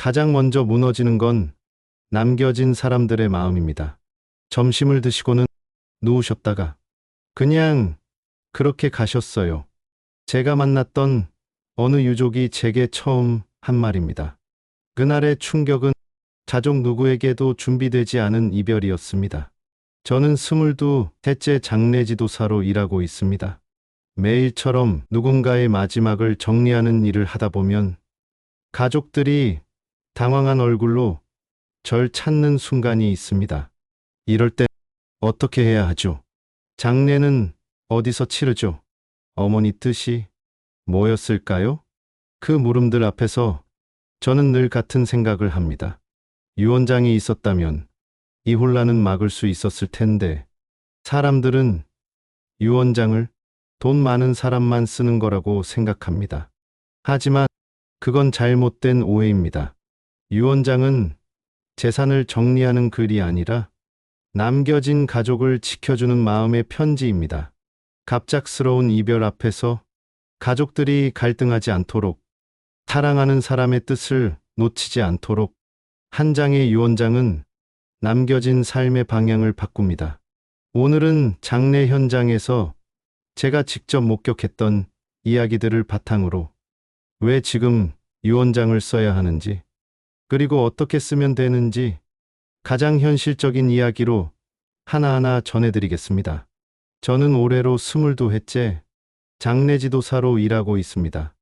가장 먼저 무너지는 건 남겨진 사람들의 마음입니다. 점심을 드시고는 누우셨다가 그냥 그렇게 가셨어요. 제가 만났던 어느 유족이 제게 처음 한 말입니다. 그날의 충격은 가족 누구에게도 준비되지 않은 이별이었습니다. 저는 스물두 셋째 장례지도사로 일하고 있습니다. 매일처럼 누군가의 마지막을 정리하는 일을 하다 보면 가족들이 당황한 얼굴로 절 찾는 순간이 있습니다. 이럴 때 어떻게 해야 하죠? 장례는 어디서 치르죠? 어머니 뜻이 뭐였을까요? 그 물음들 앞에서 저는 늘 같은 생각을 합니다. 유언장이 있었다면 이 혼란은 막을 수 있었을 텐데 사람들은 유언장을 돈 많은 사람만 쓰는 거라고 생각합니다. 하지만 그건 잘못된 오해입니다. 유언장은 재산을 정리하는 글이 아니라 남겨진 가족을 지켜주는 마음의 편지입니다. 갑작스러운 이별 앞에서 가족들이 갈등하지 않도록 사랑하는 사람의 뜻을 놓치지 않도록 한 장의 유언장은 남겨진 삶의 방향을 바꿉니다. 오늘은 장례 현장에서 제가 직접 목격했던 이야기들을 바탕으로 왜 지금 유언장을 써야 하는지 그리고 어떻게 쓰면 되는지 가장 현실적인 이야기로 하나하나 전해드리겠습니다. 저는 올해로 22회째 장례지도사로 일하고 있습니다.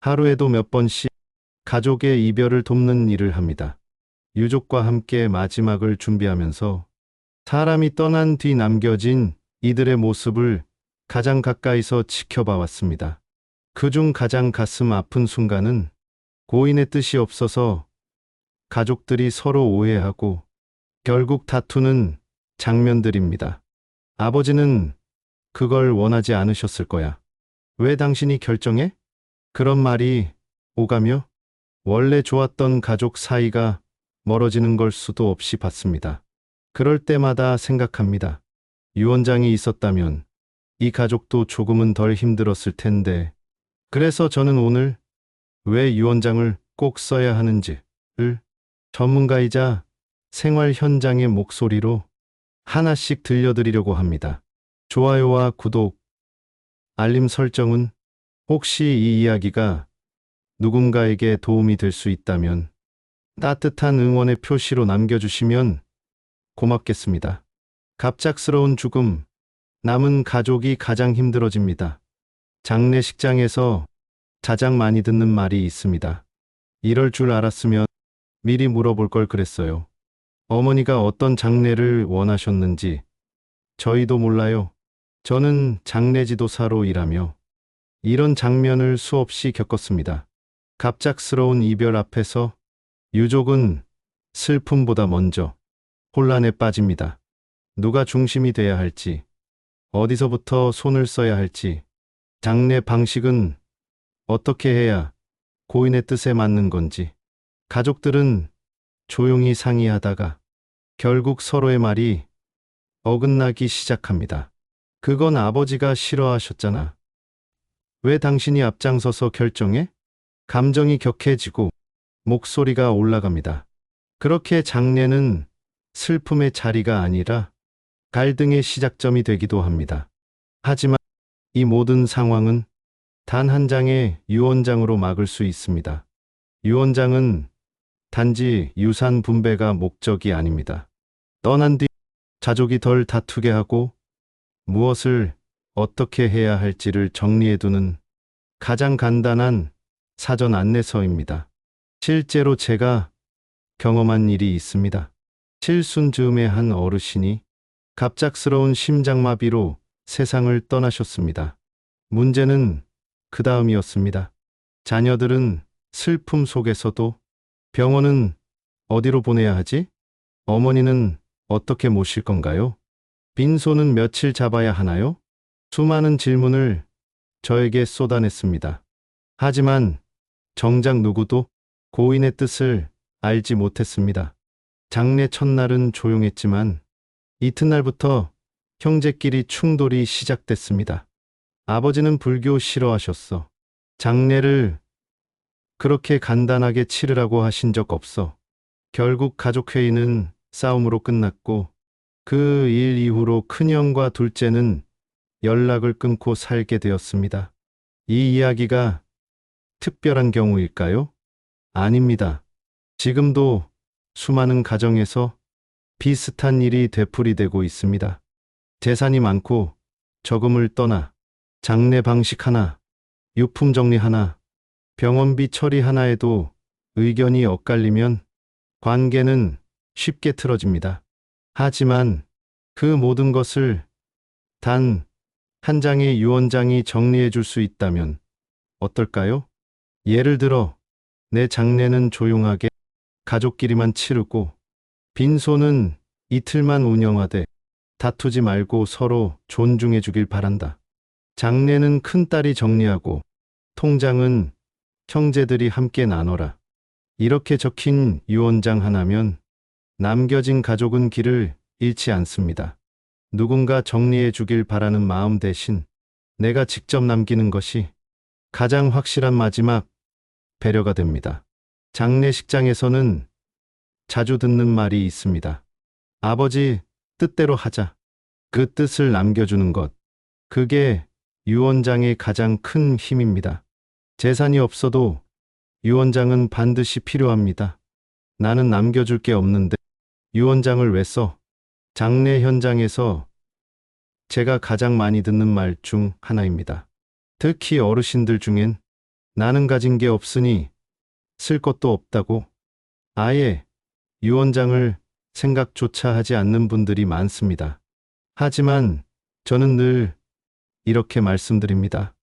하루에도 몇 번씩 가족의 이별을 돕는 일을 합니다. 유족과 함께 마지막을 준비하면서 사람이 떠난 뒤 남겨진 이들의 모습을 가장 가까이서 지켜봐 왔습니다. 그중 가장 가슴 아픈 순간은 고인의 뜻이 없어서 가족들이 서로 오해하고 결국 다투는 장면들입니다. 아버지는 그걸 원하지 않으셨을 거야. 왜 당신이 결정해? 그런 말이 오가며 원래 좋았던 가족 사이가 멀어지는 걸 수도 없이 봤습니다. 그럴 때마다 생각합니다. 유언장이 있었다면 이 가족도 조금은 덜 힘들었을 텐데. 그래서 저는 오늘 왜 유언장을 꼭 써야 하는지를 전문가이자 생활 현장의 목소리로 하나씩 들려드리려고 합니다. 좋아요와 구독, 알림 설정은 혹시 이 이야기가 누군가에게 도움이 될 수 있다면 따뜻한 응원의 표시로 남겨주시면 고맙겠습니다. 갑작스러운 죽음, 남은 가족이 가장 힘들어집니다. 장례식장에서 가장 많이 듣는 말이 있습니다. 이럴 줄 알았으면 미리 물어볼 걸 그랬어요. 어머니가 어떤 장례를 원하셨는지 저희도 몰라요. 저는 장례지도사로 일하며 이런 장면을 수없이 겪었습니다. 갑작스러운 이별 앞에서 유족은 슬픔보다 먼저 혼란에 빠집니다. 누가 중심이 돼야 할지, 어디서부터 손을 써야 할지, 장례 방식은 어떻게 해야 고인의 뜻에 맞는 건지, 가족들은 조용히 상의하다가 결국 서로의 말이 어긋나기 시작합니다. 그건 아버지가 싫어하셨잖아. 왜 당신이 앞장서서 결정해? 감정이 격해지고 목소리가 올라갑니다. 그렇게 장례는 슬픔의 자리가 아니라 갈등의 시작점이 되기도 합니다. 하지만 이 모든 상황은 단 한 장의 유언장으로 막을 수 있습니다. 유언장은 단지 유산 분배가 목적이 아닙니다. 떠난 뒤 가족이 덜 다투게 하고 무엇을 어떻게 해야 할지를 정리해두는 가장 간단한 사전 안내서입니다. 실제로 제가 경험한 일이 있습니다. 칠순 즈음에 한 어르신이 갑작스러운 심장마비로 세상을 떠나셨습니다. 문제는 그 다음이었습니다. 자녀들은 슬픔 속에서도 병원은 어디로 보내야 하지? 어머니는 어떻게 모실 건가요? 빈손은 며칠 잡아야 하나요? 수많은 질문을 저에게 쏟아냈습니다. 하지만 정작 누구도 고인의 뜻을 알지 못했습니다. 장례 첫날은 조용했지만 이튿날부터 형제끼리 충돌이 시작됐습니다. 아버지는 불교 싫어하셨어. 장례를 그렇게 간단하게 치르라고 하신 적 없어. 결국 가족회의는 싸움으로 끝났고 그 일 이후로 큰형과 둘째는 연락을 끊고 살게 되었습니다. 이 이야기가 특별한 경우일까요? 아닙니다. 지금도 수많은 가정에서 비슷한 일이 되풀이되고 있습니다. 재산이 많고 저금을 떠나 장례 방식 하나, 유품 정리 하나, 병원비 처리 하나에도 의견이 엇갈리면 관계는 쉽게 틀어집니다. 하지만 그 모든 것을 단 한 장의 유언장이 정리해 줄 수 있다면 어떨까요? 예를 들어 내 장례는 조용하게 가족끼리만 치르고 빈소는 이틀만 운영하되 다투지 말고 서로 존중해 주길 바란다. 장례는 큰딸이 정리하고 통장은 형제들이 함께 나눠라. 이렇게 적힌 유언장 하나면 남겨진 가족은 길을 잃지 않습니다. 누군가 정리해 주길 바라는 마음 대신 내가 직접 남기는 것이 가장 확실한 마지막 배려가 됩니다. 장례식장에서는 자주 듣는 말이 있습니다. 아버지 뜻대로 하자. 그 뜻을 남겨주는 것. 그게 유언장의 가장 큰 힘입니다. 재산이 없어도 유언장은 반드시 필요합니다. 나는 남겨줄 게 없는데 유언장을 왜 써? 장례 현장에서 제가 가장 많이 듣는 말 중 하나입니다. 특히 어르신들 중엔 나는 가진 게 없으니 쓸 것도 없다고 아예 유언장을 생각조차 하지 않는 분들이 많습니다. 하지만 저는 늘 이렇게 말씀드립니다.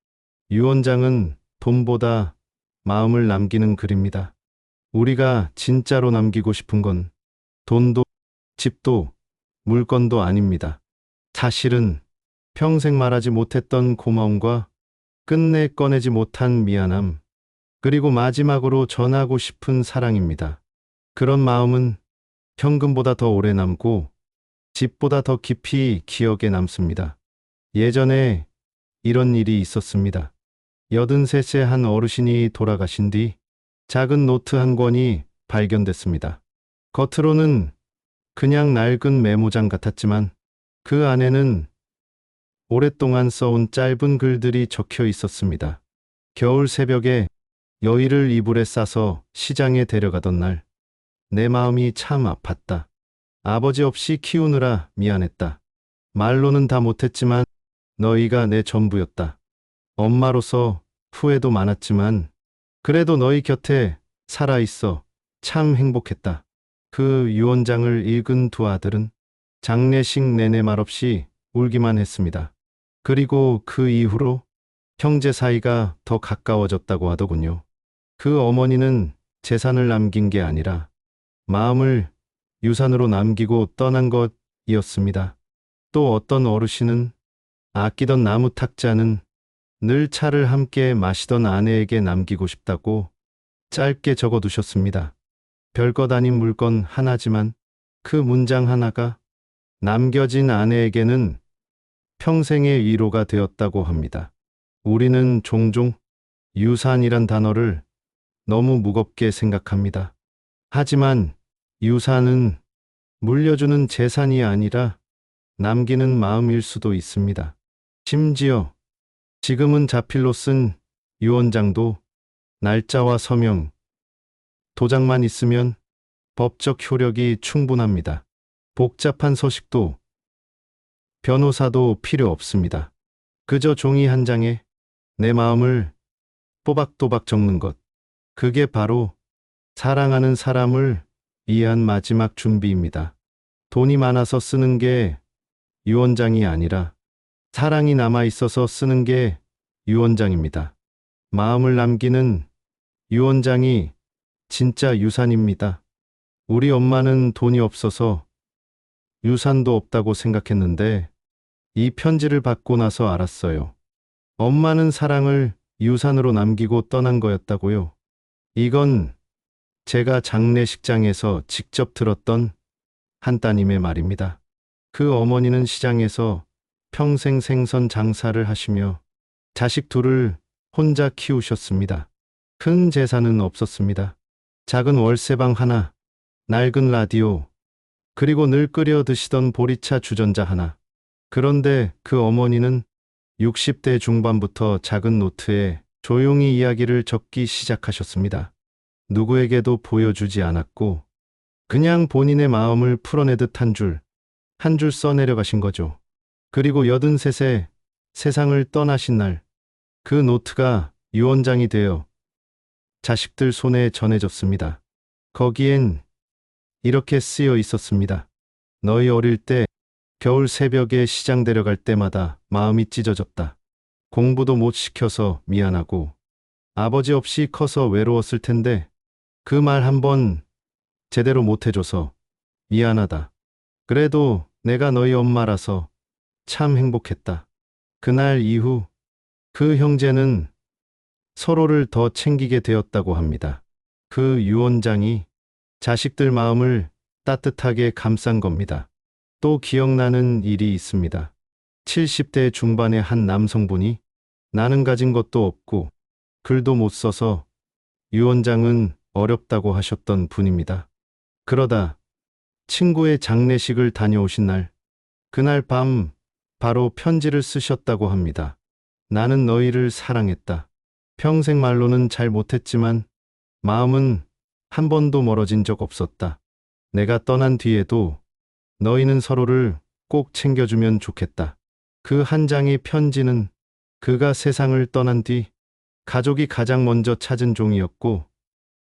유언장은 돈보다 마음을 남기는 글입니다. 우리가 진짜로 남기고 싶은 건 돈도 집도 물건도 아닙니다. 사실은 평생 말하지 못했던 고마움과 끝내 꺼내지 못한 미안함, 그리고 마지막으로 전하고 싶은 사랑입니다. 그런 마음은 현금보다 더 오래 남고 집보다 더 깊이 기억에 남습니다. 예전에 이런 일이 있었습니다. 83세 한 어르신이 돌아가신 뒤 작은 노트 한 권이 발견됐습니다. 겉으로는 그냥 낡은 메모장 같았지만 그 안에는 오랫동안 써온 짧은 글들이 적혀 있었습니다. 겨울 새벽에 여의를 이불에 싸서 시장에 데려가던 날, 내 마음이 참 아팠다. 아버지 없이 키우느라 미안했다. 말로는 다 못했지만 너희가 내 전부였다. 엄마로서 후회도 많았지만 그래도 너희 곁에 살아있어 참 행복했다. 그 유언장을 읽은 두 아들은 장례식 내내 말없이 울기만 했습니다. 그리고 그 이후로 형제 사이가 더 가까워졌다고 하더군요. 그 어머니는 재산을 남긴 게 아니라 마음을 유산으로 남기고 떠난 것이었습니다. 또 어떤 어르신은 아끼던 나무 탁자는 늘 차를 함께 마시던 아내에게 남기고 싶다고 짧게 적어 두셨습니다. 별것 아닌 물건 하나지만 그 문장 하나가 남겨진 아내에게는 평생의 위로가 되었다고 합니다. 우리는 종종 유산이란 단어를 너무 무겁게 생각합니다. 하지만 유산은 물려주는 재산이 아니라 남기는 마음일 수도 있습니다. 심지어 지금은 자필로 쓴 유언장도 날짜와 서명, 도장만 있으면 법적 효력이 충분합니다. 복잡한 서식도 변호사도 필요 없습니다. 그저 종이 한 장에 내 마음을 또박또박 적는 것. 그게 바로 사랑하는 사람을 위한 마지막 준비입니다. 돈이 많아서 쓰는 게 유언장이 아니라 사랑이 남아 있어서 쓰는 게 유언장입니다. 마음을 남기는 유언장이 진짜 유산입니다. 우리 엄마는 돈이 없어서 유산도 없다고 생각했는데 이 편지를 받고 나서 알았어요. 엄마는 사랑을 유산으로 남기고 떠난 거였다고요. 이건 제가 장례식장에서 직접 들었던 한 따님의 말입니다. 그 어머니는 시장에서 평생 생선 장사를 하시며 자식 둘을 혼자 키우셨습니다. 큰 재산은 없었습니다. 작은 월세방 하나, 낡은 라디오, 그리고 늘 끓여 드시던 보리차 주전자 하나. 그런데 그 어머니는 60대 중반부터 작은 노트에 조용히 이야기를 적기 시작하셨습니다. 누구에게도 보여주지 않았고, 그냥 본인의 마음을 풀어내듯 한 줄, 한 줄 써내려 가신 거죠. 그리고 83세 세상을 떠나신 날, 그 노트가 유언장이 되어 자식들 손에 전해졌습니다. 거기엔 이렇게 쓰여 있었습니다. 너희 어릴 때 겨울 새벽에 시장 데려갈 때마다 마음이 찢어졌다. 공부도 못 시켜서 미안하고 아버지 없이 커서 외로웠을 텐데 그 말 한번 제대로 못 해줘서 미안하다. 그래도 내가 너희 엄마라서 참 행복했다. 그날 이후 그 형제는 서로를 더 챙기게 되었다고 합니다. 그 유언장이 자식들 마음을 따뜻하게 감싼 겁니다. 또 기억나는 일이 있습니다. 70대 중반의 한 남성분이 나는 가진 것도 없고 글도 못 써서 유언장은 어렵다고 하셨던 분입니다. 그러다 친구의 장례식을 다녀오신 날, 그날 밤 바로 편지를 쓰셨다고 합니다. 나는 너희를 사랑했다. 평생 말로는 잘 못했지만 마음은 한 번도 멀어진 적 없었다. 내가 떠난 뒤에도 너희는 서로를 꼭 챙겨주면 좋겠다. 그 한 장의 편지는 그가 세상을 떠난 뒤 가족이 가장 먼저 찾은 종이었고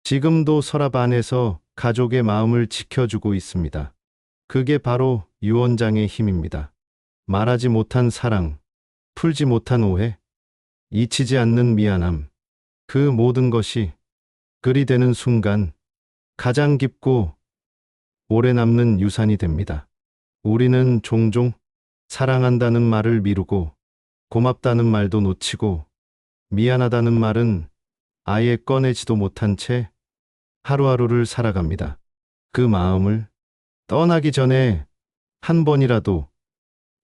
지금도 서랍 안에서 가족의 마음을 지켜주고 있습니다. 그게 바로 유언장의 힘입니다. 말하지 못한 사랑, 풀지 못한 오해, 잊히지 않는 미안함, 그 모든 것이 글이 되는 순간 가장 깊고 오래 남는 유산이 됩니다. 우리는 종종 사랑한다는 말을 미루고 고맙다는 말도 놓치고 미안하다는 말은 아예 꺼내지도 못한 채 하루하루를 살아갑니다. 그 마음을 떠나기 전에 한 번이라도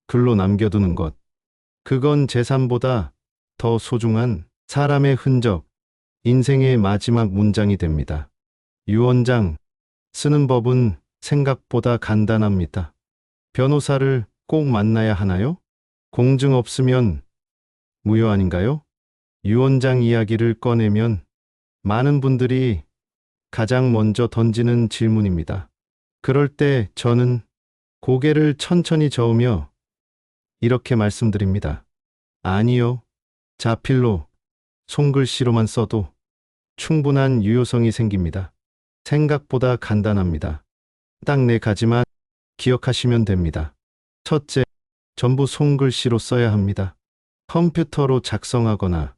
글로 남겨두는 것. 그건 재산보다 더 소중한 사람의 흔적, 인생의 마지막 문장이 됩니다. 유언장, 쓰는 법은 생각보다 간단합니다. 변호사를 꼭 만나야 하나요? 공증 없으면 무효 아닌가요? 유언장 이야기를 꺼내면 많은 분들이 가장 먼저 던지는 질문입니다. 그럴 때 저는 고개를 천천히 저으며 이렇게 말씀드립니다. 아니요. 자필로, 손글씨로만 써도 충분한 유효성이 생깁니다. 생각보다 간단합니다. 딱 네 가지만 기억하시면 됩니다. 첫째, 전부 손글씨로 써야 합니다. 컴퓨터로 작성하거나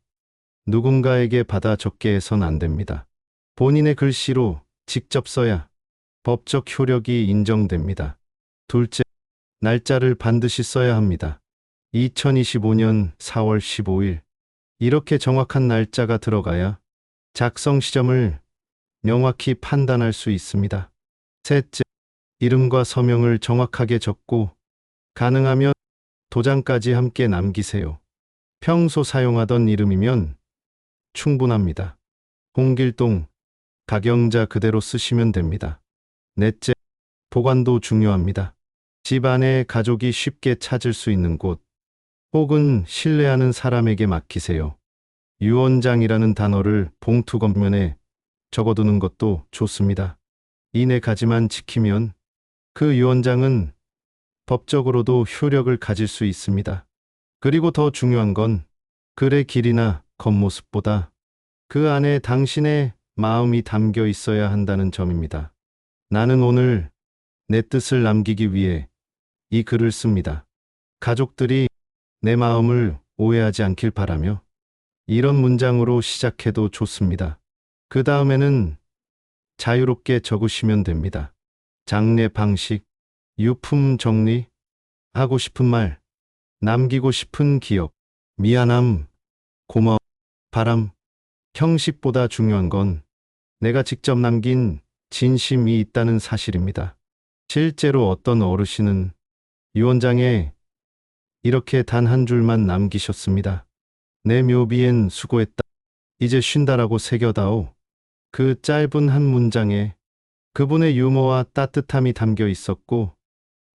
누군가에게 받아 적게 해선 안 됩니다. 본인의 글씨로 직접 써야 법적 효력이 인정됩니다. 둘째, 날짜를 반드시 써야 합니다. 2025년 4월 15일. 이렇게 정확한 날짜가 들어가야 작성 시점을 명확히 판단할 수 있습니다. 셋째, 이름과 서명을 정확하게 적고 가능하면 도장까지 함께 남기세요. 평소 사용하던 이름이면 충분합니다. 홍길동, 가경자 그대로 쓰시면 됩니다. 넷째, 보관도 중요합니다. 집 안에 가족이 쉽게 찾을 수 있는 곳, 혹은 신뢰하는 사람에게 맡기세요. 유언장이라는 단어를 봉투 겉면에 적어두는 것도 좋습니다. 이네 가지만 지키면 그 유언장은 법적으로도 효력을 가질 수 있습니다. 그리고 더 중요한 건 글의 길이나 겉모습보다 그 안에 당신의 마음이 담겨 있어야 한다는 점입니다. 나는 오늘 내 뜻을 남기기 위해 이 글을 씁니다. 가족들이 내 마음을 오해하지 않길 바라며 이런 문장으로 시작해도 좋습니다. 그 다음에는 자유롭게 적으시면 됩니다. 장례 방식, 유품 정리, 하고 싶은 말, 남기고 싶은 기억, 미안함, 고마워, 바람, 형식보다 중요한 건 내가 직접 남긴 진심이 있다는 사실입니다. 실제로 어떤 어르신은 유언장에 이렇게 단 한 줄만 남기셨습니다. 내 묘비엔 수고했다. 이제 쉰다라고 새겨다오. 그 짧은 한 문장에 그분의 유머와 따뜻함이 담겨 있었고,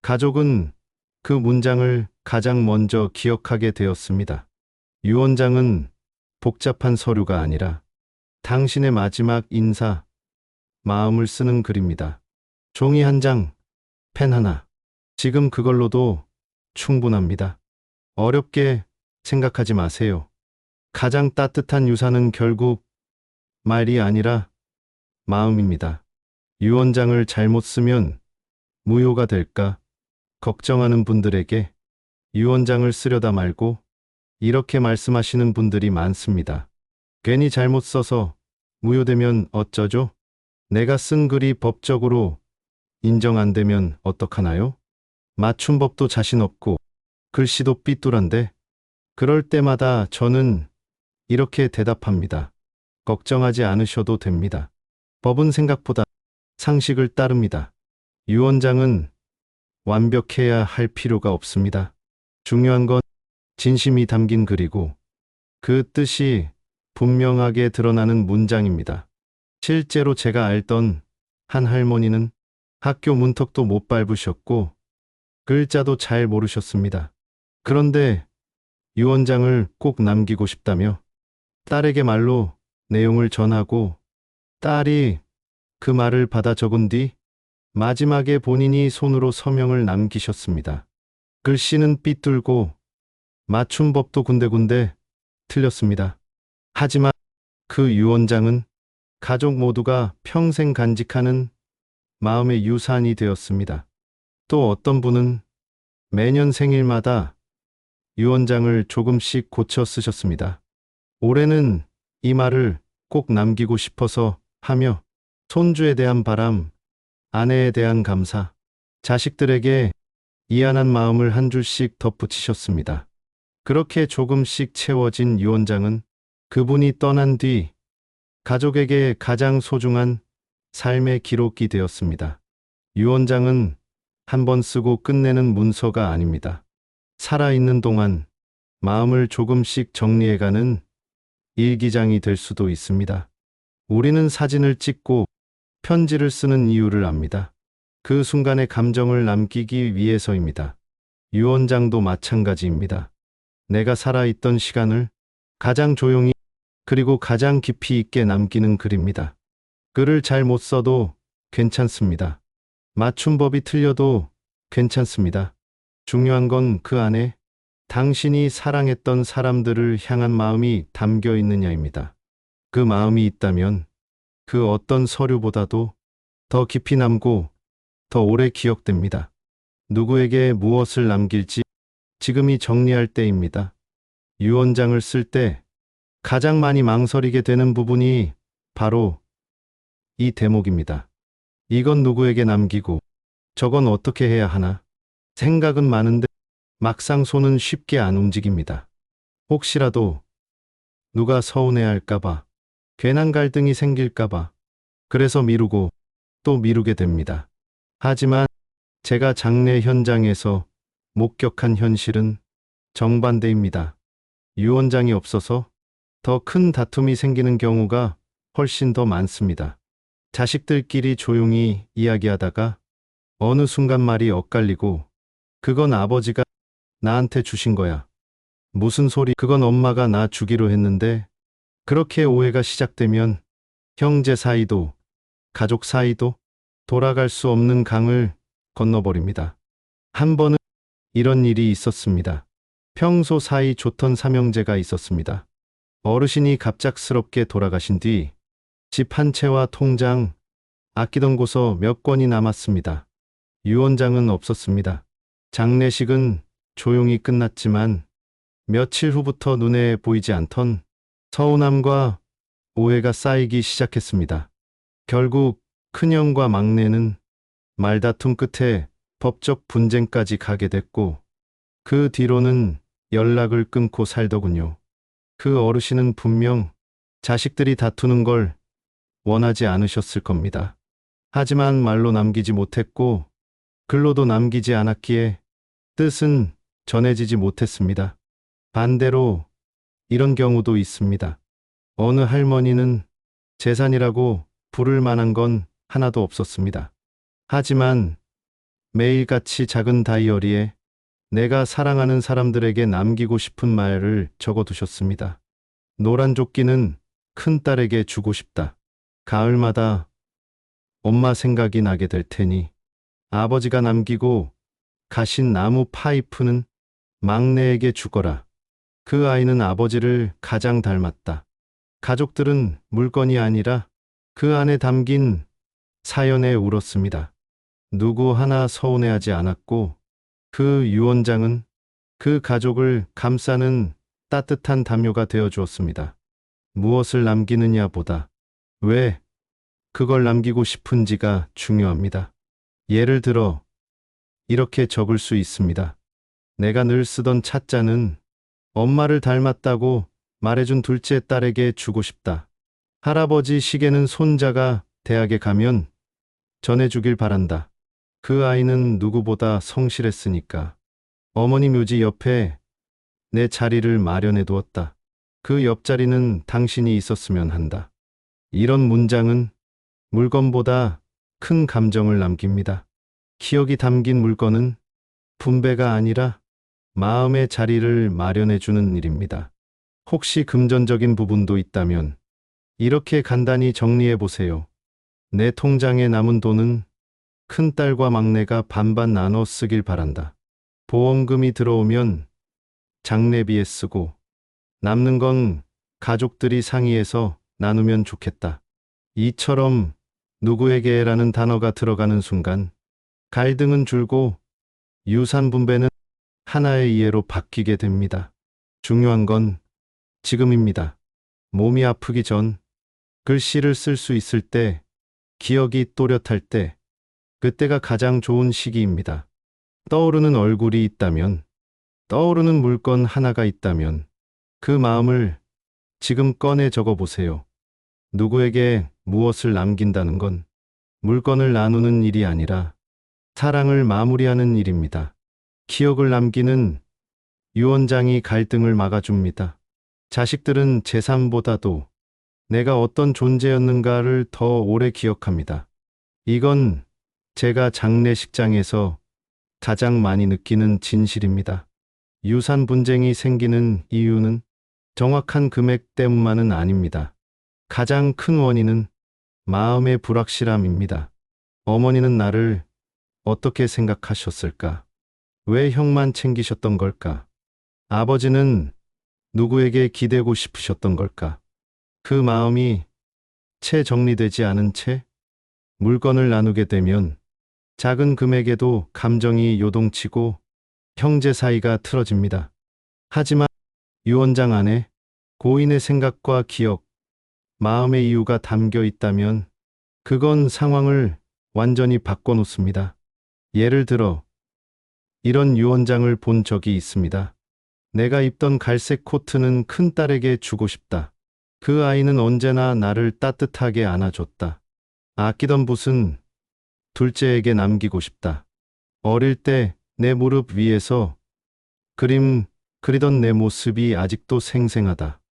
가족은 그 문장을 가장 먼저 기억하게 되었습니다. 유 원장은 복잡한 서류가 아니라 당신의 마지막 인사, 마음을 쓰는 글입니다. 종이 한 장, 펜 하나. 지금 그걸로도 충분합니다. 어렵게 생각하지 마세요. 가장 따뜻한 유산은 결국 말이 아니라 마음입니다. 유 원장을 잘못 쓰면 무효가 될까 걱정하는 분들에게 유 원장을 쓰려다 말고 이렇게 말씀하시는 분들이 많습니다. 괜히 잘못 써서 무효되면 어쩌죠? 내가 쓴 글이 법적으로 인정 안 되면 어떡하나요? 맞춤법도 자신 없고 글씨도 삐뚤한데 그럴 때마다 저는 이렇게 대답합니다. 걱정하지 않으셔도 됩니다. 법은 생각보다 상식을 따릅니다. 유 원장은 완벽해야 할 필요가 없습니다. 중요한 건 진심이 담긴 글이고 그 뜻이 분명하게 드러나는 문장입니다. 실제로 제가 알던 한 할머니는 학교 문턱도 못 밟으셨고 글자도 잘 모르셨습니다. 그런데 유 원장을 꼭 남기고 싶다며 딸에게 말로 내용을 전하고 딸이 그 말을 받아 적은 뒤 마지막에 본인이 손으로 서명을 남기셨습니다. 글씨는 삐뚤고 맞춤법도 군데군데 틀렸습니다. 하지만 그 유원장은 가족 모두가 평생 간직하는 마음의 유산이 되었습니다. 또 어떤 분은 매년 생일마다 유원장을 조금씩 고쳐 쓰셨습니다. 올해는 이 말을 꼭 남기고 싶어서 하며 손주에 대한 바람, 아내에 대한 감사, 자식들에게 이안한 마음을 한 줄씩 덧붙이셨습니다. 그렇게 조금씩 채워진 유원장은 그분이 떠난 뒤 가족에게 가장 소중한 삶의 기록이 되었습니다. 유원장은 한 번 쓰고 끝내는 문서가 아닙니다. 살아있는 동안 마음을 조금씩 정리해가는 일기장이 될 수도 있습니다. 우리는 사진을 찍고 편지를 쓰는 이유를 압니다. 그 순간의 감정을 남기기 위해서입니다. 유원장도 마찬가지입니다. 내가 살아있던 시간을 가장 조용히 그리고 가장 깊이 있게 남기는 글입니다. 글을 잘 못 써도 괜찮습니다. 맞춤법이 틀려도 괜찮습니다. 중요한 건 그 안에 당신이 사랑했던 사람들을 향한 마음이 담겨 있느냐입니다. 그 마음이 있다면 그 어떤 서류보다도 더 깊이 남고 더 오래 기억됩니다. 누구에게 무엇을 남길지 지금이 정리할 때입니다. 유언장을 쓸 때 가장 많이 망설이게 되는 부분이 바로 이 대목입니다. 이건 누구에게 남기고 저건 어떻게 해야 하나 생각은 많은데 막상 손은 쉽게 안 움직입니다. 혹시라도 누가 서운해 할까봐 괜한 갈등이 생길까봐 그래서 미루고 또 미루게 됩니다. 하지만 제가 장례 현장에서 목격한 현실은 정반대입니다. 유언장이 없어서 더 큰 다툼이 생기는 경우가 훨씬 더 많습니다. 자식들끼리 조용히 이야기하다가 어느 순간 말이 엇갈리고 그건 아버지가 나한테 주신 거야. 무슨 소리 그건 엄마가 나 주기로 했는데 그렇게 오해가 시작되면 형제 사이도 가족 사이도 돌아갈 수 없는 강을 건너버립니다. 한 번은 이런 일이 있었습니다. 평소 사이 좋던 삼형제가 있었습니다. 어르신이 갑작스럽게 돌아가신 뒤 집 한 채와 통장, 아끼던 고서 몇 권이 남았습니다. 유언장은 없었습니다. 장례식은 조용히 끝났지만 며칠 후부터 눈에 보이지 않던 서운함과 오해가 쌓이기 시작했습니다. 결국 큰형과 막내는 말다툼 끝에 법적 분쟁까지 가게 됐고 그 뒤로는 연락을 끊고 살더군요. 그 어르신은 분명 자식들이 다투는 걸 원하지 않으셨을 겁니다. 하지만 말로 남기지 못했고 글로도 남기지 않았기에 뜻은 전해지지 못했습니다. 반대로 이런 경우도 있습니다. 어느 할머니는 재산이라고 부를 만한 건 하나도 없었습니다. 하지만 매일같이 작은 다이어리에 내가 사랑하는 사람들에게 남기고 싶은 말을 적어 두셨습니다. 노란 조끼는 큰 딸에게 주고 싶다. 가을마다 엄마 생각이 나게 될 테니 아버지가 남기고 가신 나무 파이프는 막내에게 주거라. 그 아이는 아버지를 가장 닮았다. 가족들은 물건이 아니라 그 안에 담긴 사연에 울었습니다. 누구 하나 서운해하지 않았고 그 유언장은 그 가족을 감싸는 따뜻한 담요가 되어 주었습니다. 무엇을 남기느냐 보다 왜 그걸 남기고 싶은지가 중요합니다. 예를 들어 이렇게 적을 수 있습니다. 내가 늘 쓰던 차자는 엄마를 닮았다고 말해준 둘째 딸에게 주고 싶다. 할아버지 시계는 손자가 대학에 가면 전해주길 바란다. 그 아이는 누구보다 성실했으니까. 어머니 묘지 옆에 내 자리를 마련해 두었다. 그 옆자리는 당신이 있었으면 한다. 이런 문장은 물건보다 큰 감정을 남깁니다. 기억이 담긴 물건은 분배가 아니라 마음의 자리를 마련해 주는 일입니다. 혹시 금전적인 부분도 있다면 이렇게 간단히 정리해 보세요. 내 통장에 남은 돈은 큰딸과 막내가 반반 나눠 쓰길 바란다. 보험금이 들어오면 장례비에 쓰고 남는 건 가족들이 상의해서 나누면 좋겠다. 이처럼 누구에게라는 단어가 들어가는 순간 갈등은 줄고 유산 분배는 하나의 이해로 바뀌게 됩니다. 중요한 건 지금입니다. 몸이 아프기 전 글씨를 쓸 수 있을 때, 기억이 또렷할 때, 그때가 가장 좋은 시기입니다. 떠오르는 얼굴이 있다면, 떠오르는 물건 하나가 있다면, 그 마음을 지금 꺼내 적어 보세요. 누구에게 무엇을 남긴다는 건 물건을 나누는 일이 아니라 사랑을 마무리하는 일입니다. 기억을 남기는 유언장이 갈등을 막아줍니다. 자식들은 재산보다도 내가 어떤 존재였는가를 더 오래 기억합니다. 이건 제가 장례식장에서 가장 많이 느끼는 진실입니다. 유산 분쟁이 생기는 이유는 정확한 금액 때문만은 아닙니다. 가장 큰 원인은 마음의 불확실함입니다. 어머니는 나를 어떻게 생각하셨을까? 왜 형만 챙기셨던 걸까? 아버지는 누구에게 기대고 싶으셨던 걸까? 그 마음이 채 정리되지 않은 채 물건을 나누게 되면 작은 금액에도 감정이 요동치고 형제 사이가 틀어집니다. 하지만 유언장 안에 고인의 생각과 기억, 마음의 이유가 담겨 있다면 그건 상황을 완전히 바꿔놓습니다. 예를 들어 이런 유언장을 본 적이 있습니다. 내가 입던 갈색 코트는 큰 딸에게 주고 싶다. 그 아이는 언제나 나를 따뜻하게 안아줬다. 아끼던 붓은 둘째에게 남기고 싶다. 어릴 때 내 무릎 위에서 그림 그리던 내 모습이 아직도 생생하다.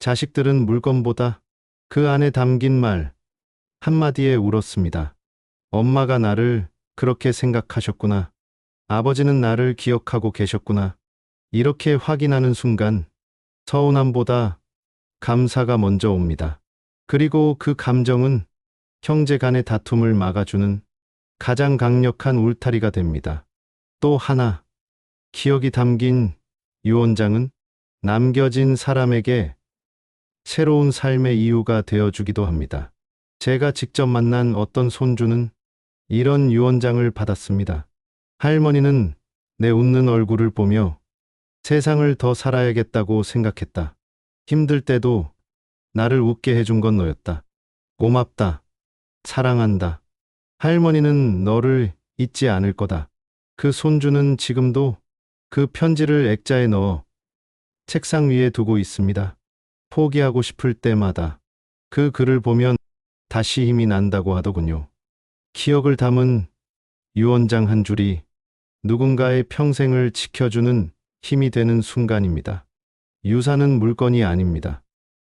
자식들은 물건보다 그 안에 담긴 말 한마디에 울었습니다. 엄마가 나를 그렇게 생각하셨구나. 아버지는 나를 기억하고 계셨구나. 이렇게 확인하는 순간 서운함보다 감사가 먼저 옵니다. 그리고 그 감정은 형제 간의 다툼을 막아주는 가장 강력한 울타리가 됩니다. 또 하나, 기억이 담긴 유언장은 남겨진 사람에게 새로운 삶의 이유가 되어주기도 합니다. 제가 직접 만난 어떤 손주는 이런 유언장을 받았습니다. 할머니는 내 웃는 얼굴을 보며 세상을 더 살아야겠다고 생각했다. 힘들 때도 나를 웃게 해준 건 너였다. 고맙다. 사랑한다. 할머니는 너를 잊지 않을 거다. 그 손주는 지금도 그 편지를 액자에 넣어 책상 위에 두고 있습니다. 포기하고 싶을 때마다 그 글을 보면 다시 힘이 난다고 하더군요. 기억을 담은 유언장 한 줄이 누군가의 평생을 지켜주는 힘이 되는 순간입니다. 유산은 물건이 아닙니다.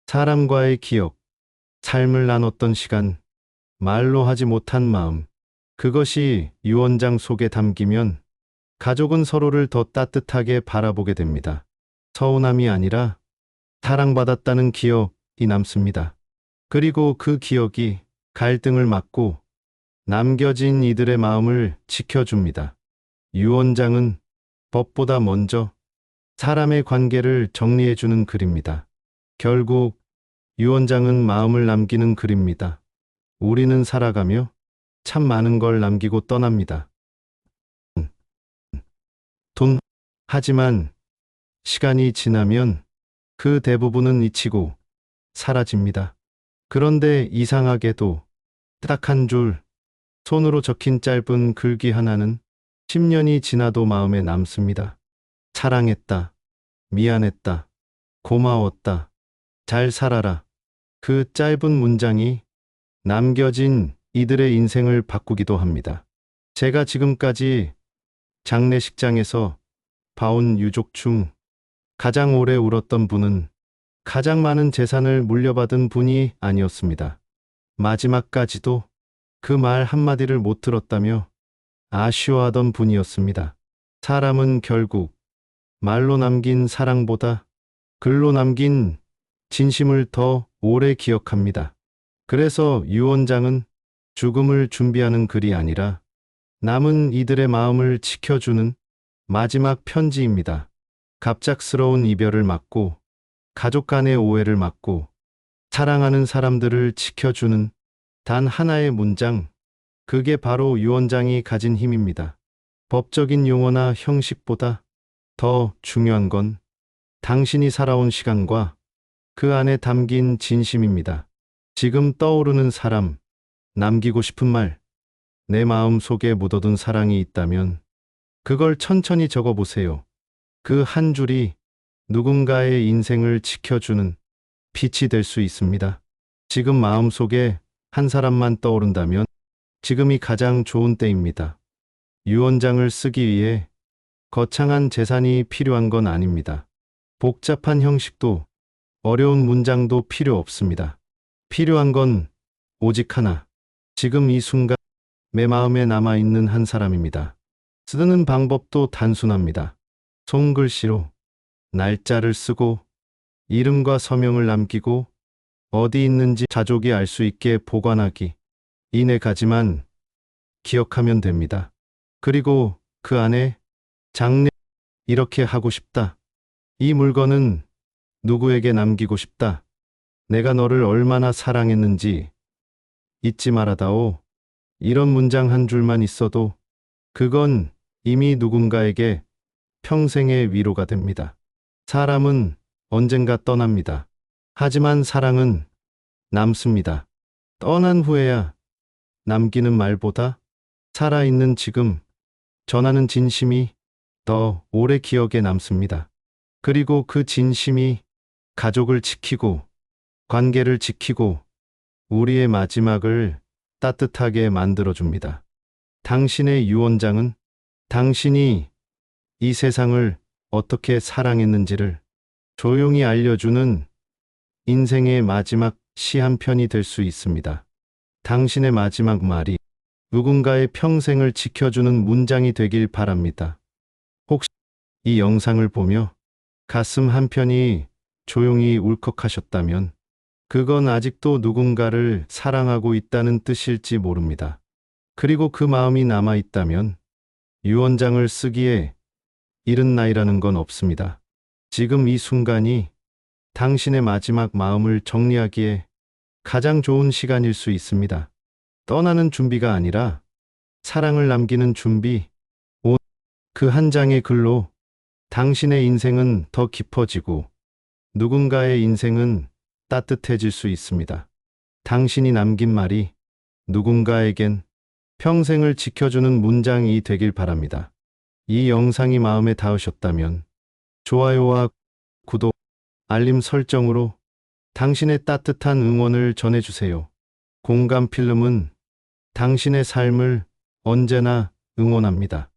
사람과의 기억, 삶을 나눴던 시간, 말로 하지 못한 마음. 그것이 유언장 속에 담기면 가족은 서로를 더 따뜻하게 바라보게 됩니다. 서운함이 아니라 사랑받았다는 기억이 남습니다. 그리고 그 기억이 갈등을 막고 남겨진 이들의 마음을 지켜줍니다. 유언장은 법보다 먼저 사람의 관계를 정리해주는 글입니다. 결국 유언장은 마음을 남기는 글입니다. 우리는 살아가며 참 많은 걸 남기고 떠납니다. 돈. 하지만 시간이 지나면 그 대부분은 잊히고 사라집니다. 그런데 이상하게도 딱 한 줄 손으로 적힌 짧은 글귀 하나는 10년이 지나도 마음에 남습니다. 사랑했다. 미안했다. 고마웠다. 잘 살아라. 그 짧은 문장이 남겨진 이들의 인생을 바꾸기도 합니다. 제가 지금까지 장례식장에서 봐온 유족 중 가장 오래 울었던 분은 가장 많은 재산을 물려받은 분이 아니었습니다. 마지막까지도 그 말 한마디를 못 들었다며 아쉬워하던 분이었습니다. 사람은 결국 말로 남긴 사랑보다 글로 남긴 진심을 더 오래 기억합니다. 그래서 유원장은 죽음을 준비하는 글이 아니라 남은 이들의 마음을 지켜주는 마지막 편지입니다. 갑작스러운 이별을 막고 가족 간의 오해를 막고 사랑하는 사람들을 지켜주는 단 하나의 문장, 그게 바로 유언장이 가진 힘입니다. 법적인 용어나 형식보다 더 중요한 건 당신이 살아온 시간과 그 안에 담긴 진심입니다. 지금 떠오르는 사람, 남기고 싶은 말, 내 마음 속에 묻어둔 사랑이 있다면 그걸 천천히 적어보세요. 그 한 줄이 누군가의 인생을 지켜주는 빛이 될 수 있습니다. 지금 마음 속에 한 사람만 떠오른다면 지금이 가장 좋은 때입니다. 유언장을 쓰기 위해 거창한 재산이 필요한 건 아닙니다. 복잡한 형식도 어려운 문장도 필요 없습니다. 필요한 건 오직 하나. 지금 이 순간 내 마음에 남아있는 한 사람입니다. 쓰는 방법도 단순합니다. 손글씨로 날짜를 쓰고 이름과 서명을 남기고 어디 있는지 가족이 알 수 있게 보관하기. 이네 가지만 기억하면 됩니다. 그리고 그 안에 장례 이렇게 하고 싶다. 이 물건은 누구에게 남기고 싶다. 내가 너를 얼마나 사랑했는지 잊지 말아다오. 이런 문장 한 줄만 있어도 그건 이미 누군가에게 평생의 위로가 됩니다. 사람은 언젠가 떠납니다. 하지만 사랑은 남습니다. 떠난 후에야 남기는 말보다 살아있는 지금 전하는 진심이 더 오래 기억에 남습니다. 그리고 그 진심이 가족을 지키고 관계를 지키고 우리의 마지막을 따뜻하게 만들어줍니다. 당신의 유언장은 당신이 이 세상을 어떻게 사랑했는지를 조용히 알려주는 인생의 마지막 시 한 편이 될 수 있습니다. 당신의 마지막 말이 누군가의 평생을 지켜주는 문장이 되길 바랍니다. 혹시 이 영상을 보며 가슴 한편이 조용히 울컥하셨다면 그건 아직도 누군가를 사랑하고 있다는 뜻일지 모릅니다. 그리고 그 마음이 남아 있다면 유언장을 쓰기에 이른 나이라는 건 없습니다. 지금 이 순간이 당신의 마지막 마음을 정리하기에 가장 좋은 시간일 수 있습니다. 떠나는 준비가 아니라 사랑을 남기는 준비. 그 한 장의 글로 당신의 인생은 더 깊어지고 누군가의 인생은 따뜻해질 수 있습니다. 당신이 남긴 말이 누군가에겐 평생을 지켜주는 문장이 되길 바랍니다. 이 영상이 마음에 닿으셨다면 좋아요와 구독, 알림 설정으로 당신의 따뜻한 응원을 전해주세요. 공감 필름은 당신의 삶을 언제나 응원합니다.